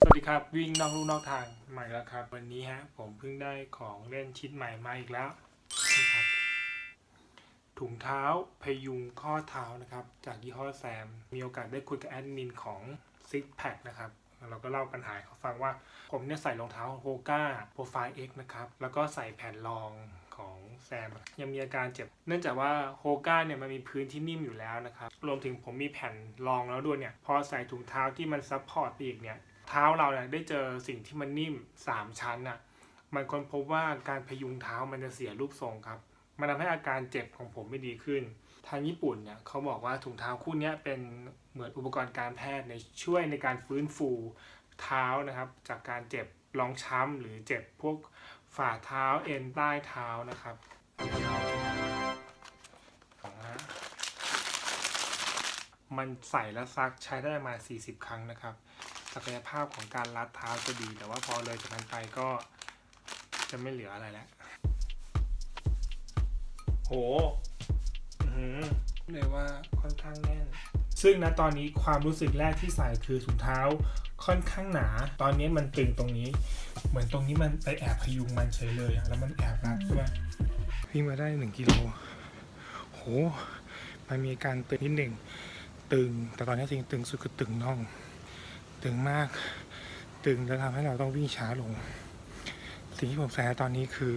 สวัสดีครับ วิ่งนอกลู่นอกทางใหม่แล้วครับ วันนี้ฮะผมเพิ่งได้ของเล่นชิ้นใหม่มาอีกแล้วนี่ครับถุงเท้าพยุงข้อเท้านะครับ จากยี่ห้อแซม มีโอกาสได้คุยกับแอดมินของ Six Pack นะครับเราก็เล่าปัญหาเขาฟังว่า ผมเนี่ยใส่รองเท้าโฮก้าโปรไฟล์ X นะครับ แล้วก็ใส่แผ่นรองของแซม ยังมีอาการเจ็บ เนื่องจากว่าโฮก้าเนี่ยมันมีพื้นที่นิ่มอยู่แล้วนะครับ รวมถึงผมมีแผ่นรองแล้วด้วยเนี่ย พอใส่ถุงเท้าที่มันซับพอร์ตไปอีกเนี่ย เท้าเราเนี่ยได้เจอสิ่งที่มันนิ่ม 3 ชั้นน่ะมันค้นพบว่าการพยุงเท้ามันจะเสียรูปทรงครับ มันทำให้อาการเจ็บของผมไม่ดีขึ้น ทางญี่ปุ่นเนี่ยเขาบอกว่าถุงเท้าคู่นี้เป็นเหมือนอุปกรณ์การแพทย์ในช่วยในการฟื้นฟูเท้านะครับ จากการเจ็บรองช้ำหรือเจ็บพวกฝ่าเท้าเอ็นใต้เท้านะครับ มันใส่แล้วซักใช้ได้ประมาณ40 ครั้งนะครับ ศักยภาพของการรัดเท้าจะดี แต่ว่าพอเลยจากนั้นไปก็จะไม่เหลืออะไรแล้วโหอื้อหือเลยว่าค่อนข้างแน่น ซึ่งนะตอนนี้ความรู้สึกแรกที่ใส่คือถุงเท้าค่อนข้างหนา ตอนนี้มันตึงตรงนี้ เหมือนตรงนี้มันไปแอบพยุงมันเฉยเลยอะแล้วมันแอบรัดด้วยวิ่งมาได้หนึ่งกิโล โห มันมีอาการตึงนิดหนึ่ง ตึง แต่ตอนนี้จริงตึงสุดคือตึงน่อง ตึงมาก ตึงแล้วทำให้เราต้องวิ่งช้าลง สิ่งที่ผมใส่ตอนนี้คือ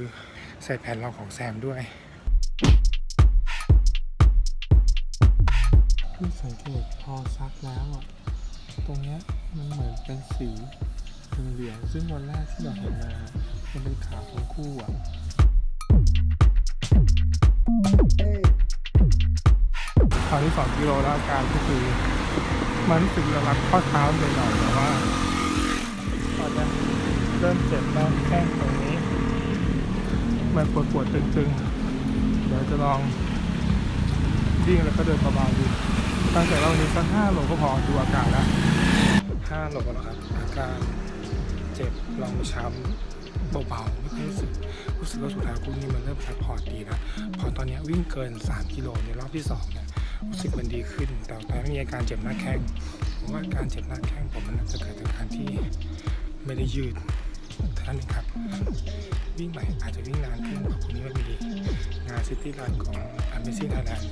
ใส่แผ่นรองของแซมด้วยที่สังเกตพอซักแล้วอะ ตรงเนี้ยมันเหมือนเป็นสีเหลืองซึ่งวันแรกที่เราเห็นมา มันเป็นขาวทั้งคู่อะ ตอนที่สองกิโลแล้วอาการก็คือมันรู้สึกระลักข้อเท้าไปหน่อยแต่ว่าตอนนี้เริ่มเจ็บหน้าแข้งตรงนี้ มันปวดปวดตึงๆ เดี๋ยวจะลองวิ่งแล้วก็เดินเบาๆดู ตั้งแต่เราวันนี้สักห้าโลก็พอดูอาการแล้วห้าโลแล้วครับอาการเจ็บลองช้ำเบาๆไม่ค่อยรู้สึกรู้สึกว่าสุดท้ายคู่นี้มันเริ่มซัพพอร์ตดีนะ พอตอนนี้วิ่งเกิน 3 กิโลในรอบที่สองเนี่ย รู้สึกมันดีขึ้น แต่ตอนนี้มีอาการเจ็บหน้าแข้งผมว่าการเจ็บหน้าแข้งผมมันน่าจะเกิดจากการที่ไม่ได้ยืดท่านนึงครับ วิ่งใหม่อาจจะวิ่งนานขึ้นเพราคนนี้มันมีงานซิตี้รันของ Amazing Thailand